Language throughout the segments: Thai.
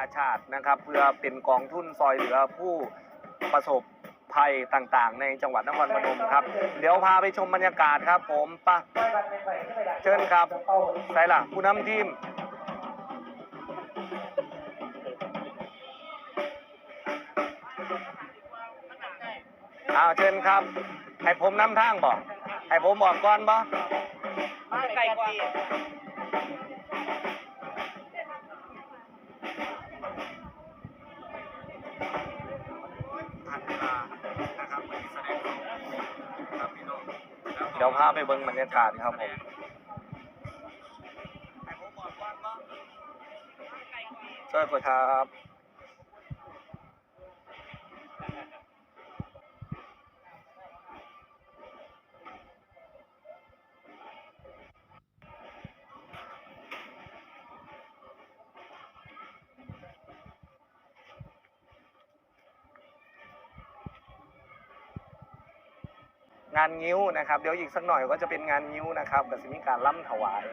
าชาตินะครับ เพื่อเป็นกองทุนซอยเหลือผู้ประสบภัยต่างๆ ในจังหวัดนครพนมครับ เดี๋ยวพาไปชมบรรยากาศครับ ผมปะเชิญครับใส่ล่ะผู้นำทีมอ้าวเชิญครับ ให้ผมนำทางบอกให้ผมบอกก่อนบ่มาไกลกว่า ครับพี่น้องเดี๋ยวพาไปเบิ่งบรรยากาศครับผมให้ผมบอกก่อนบ่ช่วยกดครับ งานงิ้วนะครับ เดี๋ยวอีกสักหน่อยก็จะเป็นงานงิ้วนะครับกับสิมีการล่ำถวาย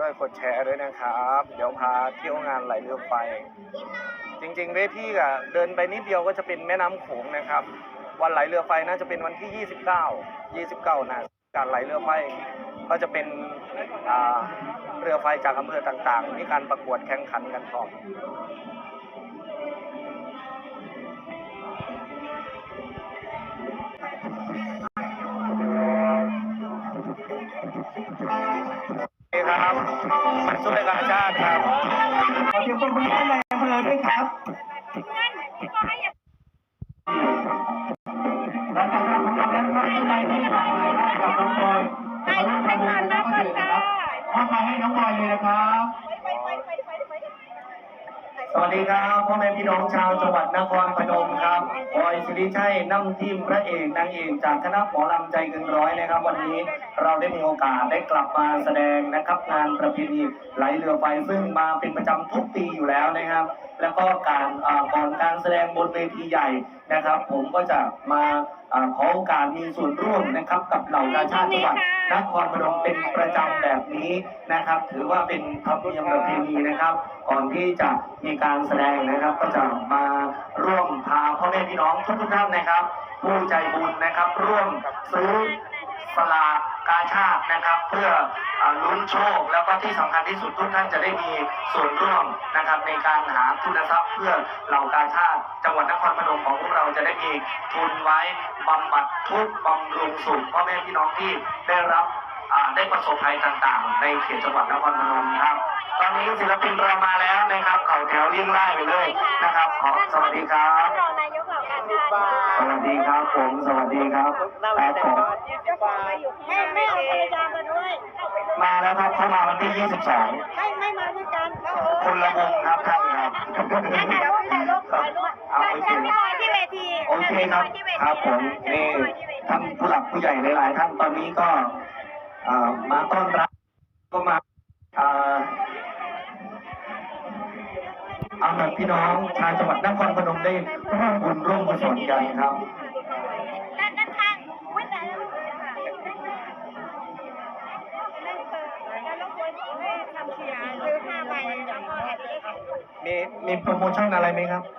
ช่วยกดแชร์ด้วยนะครับ เดี๋ยวพาเที่ยวงานไหลเรือไฟ จริงๆเวทีอะเดินไปนิดเดียวก็จะเป็นแม่น้ำโขงนะครับ วันไหลเรือไฟน่าจะเป็นวันที่ 29 29นะการไหลเรือไฟก็จะเป็นเรือไฟจากอำเภอต่างๆ มีการประกวดแข่งขันกันก่อ ครับช่วยกาชาติครับขอเสียงปรบมือให้ในอำเภอด้วยครับเราจะทำงานนั้นไม่ได้ที่ทางเลยได้กับน้องบอยให้น้องบอยแล้วก็ถือนะครับเข้ามาให้น้องบอยเลยนะครับส วัสดีครับพ่อแม่พี่น้องชาวจังหวัดนครพนมครับบอยสิริชัยนำทีมพระเอกนางเอกจากคณะหมอลำใจเกินร้อยนะครับ วันนี้เราได้มีโอกาสได้กลับมาแสดงนะครับ งานประเพณีไหลเรือไฟซึ่งมาเป็นประจำทุกปี แล้วนะครับ แล้วก็การอ่าก่อนการแสดงบนเวทีใหญ่นะครับ ผมก็จะมาอ่าขอโอกาสมีส่วนร่วมนะครับ กับเหล่ากาชาติจังหวัดนครพนมเป็นประจำแบบนี้นะครับ ถือว่าเป็นธรรมเนียมประเพณีนะครับ ก่อนที่จะมีการแสดงนะครับ ก็จะมาร่วมพาพ่อแม่พี่น้องทุกทุกๆท่านนะครับ ผู้ใจบุญนะครับ ร่วมซื้อสลาก กาชาตินะครับ เพื่ออลุ้นโชค แล้วก็ที่สำคัญที่สุดทุกท่านจะได้มีส่วนร่วมนะครับในการหาทุนทรัพย์ เพื่อเหล่ากาชาติจังหวัดนครพนมของพวกเราจะได้มีทุนไว้บำบัดทุกข์บำรุงสุขพ่อแม่พี่น้องที่ได้รับได้ประสบภัยต่างๆ ในเขตจังหวัดนครพนมครับ ตอนนี้ศิลปินเรามาแล้วนะครับเขาแถวเรียงไล่ไปเลยนะครับ ขอสวัสดีครับรองนายกเหล่ากาชาติ วัสดีครับผม สวัสดีครับแต่ผมแม่แม่เอาภรรยามาด้วยมาแล้วครับเข้ามาวันที่ไม่ไม่มาด้วยกัน22คนละวงครับท่านครับนั่นถ่ายรูปถ่ายรูปถ่ายรูปเอาโอเคฉันพี่บอยที่เวทีโอเคครับครับผมนี่ท่านผู้หลักผู้ใหญ่หลายๆท่านตอนนี้ก็อ่ามาต้อนรับก็มาอ่า เอาแบบพี่น้องชาวจังหวัดนครพนมได้ร่วมบุญร่วมกุศลกันครับ ด้านด้านข้างวิ่งแต่ละแล้วรบกวนให้ทำเชียร์ซื้อห้าใบแล้วก็แอดเอ็กซ์มีมีโปรโมชั่นอะไรไหมครับม